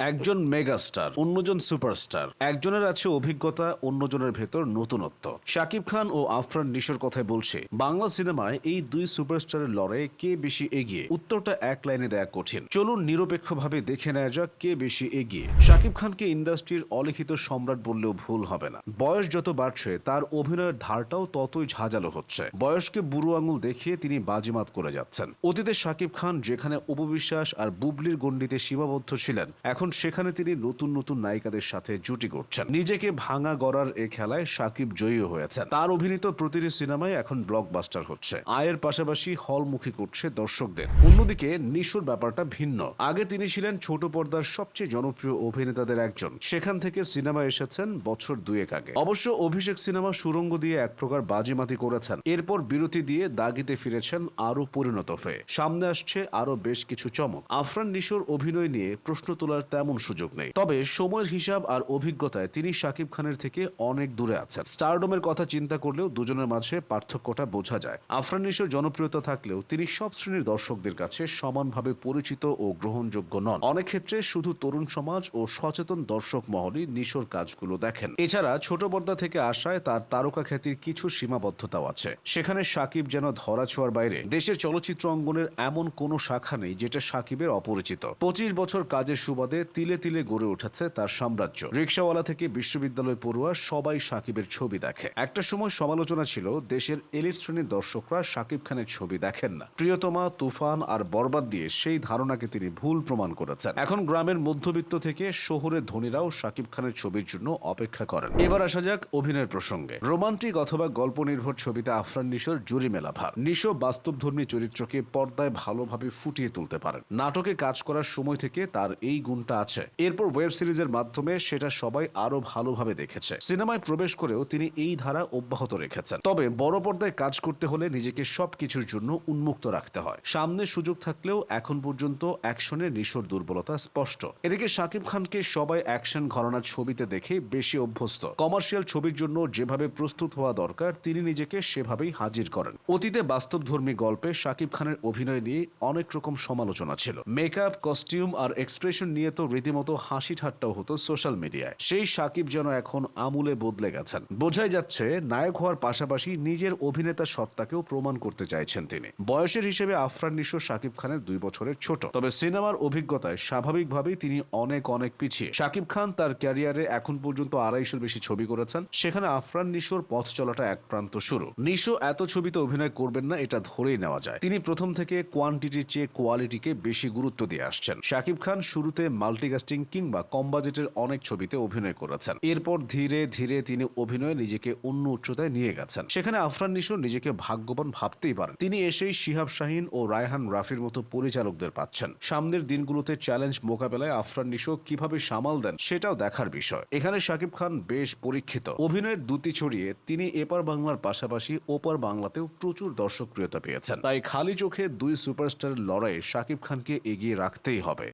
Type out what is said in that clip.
একজন মেগাস্টার, অন্যজন সুপারস্টার। একজনের আছে অভিজ্ঞতা, অন্যজনের ভেতর নতুনত্ব। শাকিব খান ও আফরান নিশোর কথায় বলছে, বাংলা সিনেমায় এই দুই সুপারস্টারের লড়াইয়ে কে বেশি এগিয়ে? উত্তরটা এক লাইনে দেয়া কঠিন। চলুন নিরপেক্ষভাবে দেখে নেওয়া যাক কে বেশি এগিয়ে। শাকিব খানকে ইন্ডাস্ট্রির অলিখিত সম্রাট বললেও ভুল হবে না। বয়স যত বাড়ছে, তার অভিনয়ের ধারটাও ততই ঝাঁঝালো হচ্ছে। বয়সকে বুড়ো আঙুল দেখিয়ে তিনি বাজিমাত করে যাচ্ছেন। অতীতে শাকিব খান যেখানে উপবিশ্বাস আর বুবলির গণ্ডিতে সীমাবদ্ধ ছিলেন, এখন সেখানে তিনি নতুন নতুন নায়িকাদের সাথে জুটি করছেন নিজেকে ভাঙা গড়ার এ খেলায় সাকিব জয়ী হয়েছেন। তার অভিনীত প্রতিটি সিনেমায় এখন ব্লকবাস্টার হচ্ছে। আয়ের পাশাপাশি হলমুখী করছে দর্শকদের। অন্যদিকে নিশুর ব্যাপারটা ভিন্ন। আগে তিনি ছিলেন ছোট পর্দার সবচেয়ে জনপ্রিয় অভিনেতাদের একজন। সেখান থেকে সিনেমা এসেছেন বছর দুয়েক আগে। অবশ্য অভিষেক সিনেমা সুরঙ্গ দিয়ে এক প্রকার বাজিমাতি করেছেন। এরপর বিরতি দিয়ে দাগিতে ফিরেছেন আরও পরিণত হয়ে। সামনে আসছে আরও বেশ কিছু চমক। আফরান নিশোর অভিনয় নিয়ে প্রশ্ন তোলার তেমন সুযোগ নেই। তবে সময়ের হিসাব আর অভিজ্ঞতায় তিনি শাকিব খানের থেকে অনেক দূরে আছেন। স্টারডোমের কথা চিন্তা করলেও দুজনের মাঝে পার্থক্যটা বোঝা যায়। আফরান নিশোর জনপ্রিয়তা থাকলেও তিনি সব শ্রেণির দর্শকদের কাছে সমানভাবে পরিচিত ও গ্রহণযোগ্য নন। অনেক ক্ষেত্রে শুধু তরুণ সমাজ ও সচেতন দর্শক মহলই নিশোর কাজগুলো দেখেন। এছাড়া ছোট পর্দা থেকে আসায় তার তারকা খ্যাতির কিছু সীমাবদ্ধতাও আছে। সেখানে সাকিব যেন ধরা ছোঁয়ার বাইরে, দেশের চলচ্চিত্র অঙ্গনের এমন কোনো শাখা নেই যেটা সাকিবের অপরিচিত। পঁচিশ বছর কাজের সুবাদে তিলে তিলে গড়ে উঠেছে তার সাম্রাজ্য। রিক্সাওয়ালা থেকে বিশ্ববিদ্যালয় পড়ুয়া সবাই সাকিবের ছবি দেখে। একটা সময় সমালোচনা ছিল, দেশের এলিট শ্রেণির দর্শকরা সাকিব খানের ছবি দেখেন না। প্রিয়তমা, তুফান আর বরবাদ দিয়ে সেই ধারণাকে তিনি ভুল প্রমাণ করেছেন। এখন গ্রামের মধ্যবিত্ত থেকে শহরের ধনীরাও সাকিব খানের ছবির জন্য অপেক্ষা করেন। এবার আসা যাক অভিনয়ের প্রসঙ্গে। রোমান্টিক অথবা গল্প নির্ভর ছবিতে আফরান নিশোর জুরি মেলা ভার নিশো বাস্তবধর্মী চরিত্রকে পর্দায় ভালোভাবে ফুটিয়ে তুলতে পারেন। নাটকে কাজ করার সময় থেকে তার এই গুণটা আছে। এরপর ওয়েব সিরিজের মাধ্যমে সেটা সবাই আরও ভালোভাবে দেখেছে। সিনেমায় প্রবেশ করেও তিনি এই ধারা অব্যাহত রেখেছেন। তবে বড় পর্দায় কাজ করতে হলে নিজেকে সবকিছুর জন্য উন্মুক্ত রাখতে হয়। সামনে সুযোগ থাকলেও এখন পর্যন্ত অ্যাকশনের নিশোর দুর্বলতা স্পষ্ট। এদিকে শাকিব খানকে সবাই অ্যাকশন ঘরানার ছবিতে দেখে বেশি অভ্যস্ত। কমার্শিয়াল ছবির জন্য যেভাবে প্রস্তুত হওয়া দরকার, তিনি নিজেকে সেভাবেই হাজির করেন। অতীতে বাস্তবধর্মী গল্পে শাকিব খানের অভিনয় নিয়ে অনেক রকম সমালোচনা ছিল। মেকআপ, কস্টিউম আর এক্সপ্রেশন নিয়ে তো রীতিমতো হাসি ঠাট্টাও হতো সোশ্যাল মিডিয়ায়। সেই সাকিব যেন এখন আমূলে বদলে গেছেন। বোঝাই যাচ্ছে, নায়ক হওয়ার পাশাপাশি নিজের অভিনেতা সত্তাকেও প্রমাণ করতে চাইছেন তিনি। বয়সের হিসেবে আফরান নিশো শাকিব খানের দুই বছরের ছোট। তবে সিনেমার অভিজ্ঞতায় স্বাভাবিকভাবেই তিনি অনেক অনেক পিছিয়ে। শাকিব খান তার ক্যারিয়ারে এখন পর্যন্ত আড়াইশোর বেশি ছবি করেছেন। সেখানে আফরান নিশোর পথ চলাটা এক প্রান্ত শুরু। নিশো এত ছবিতে অভিনয় করবেন না, এটা ধরেই নেওয়া যায়। তিনি প্রথম থেকে কোয়ান্টিটির চেয়ে কোয়ালিটিকে বেশি গুরুত্ব দিয়ে আসছেন। শাকিব খান শুরুতে মাল্টিকাস্টিং কিংবা কম বাজেটের অনেক ছবিতে অভিনয় করেছেন। এরপর ধীরে ধীরে তিনি অভিনয়ে নিজেকে অন্য উচ্চতায় নিয়ে গেছেন। সেখানে আফরান নিশো নিজেকে ভাগ্যবান ভাবতেই পারেন। তিনি এসেই শিহাব শাহিন ও রায়হান রাফির মতো পরিচালকদের পাচ্ছেন। সামনের দিনগুলোতে চ্যালেঞ্জ মোকাবেলায় আফরান নিশো কীভাবে সামাল দেন সেটাও দেখার বিষয়। এখানে শাকিব খান বেশ পরীক্ষিত। অভিনয়ের দুটি ছড়িয়ে তিনি এপার বাংলার পাশাপাশি ওপার বাংলাতেও প্রচুর দর্শকপ্রিয়তা পেয়েছেন। তাই খালি চোখে দুই সুপারস্টারের লড়াইয়ে শাকিব খানকে এগিয়ে রাখতেই হবে।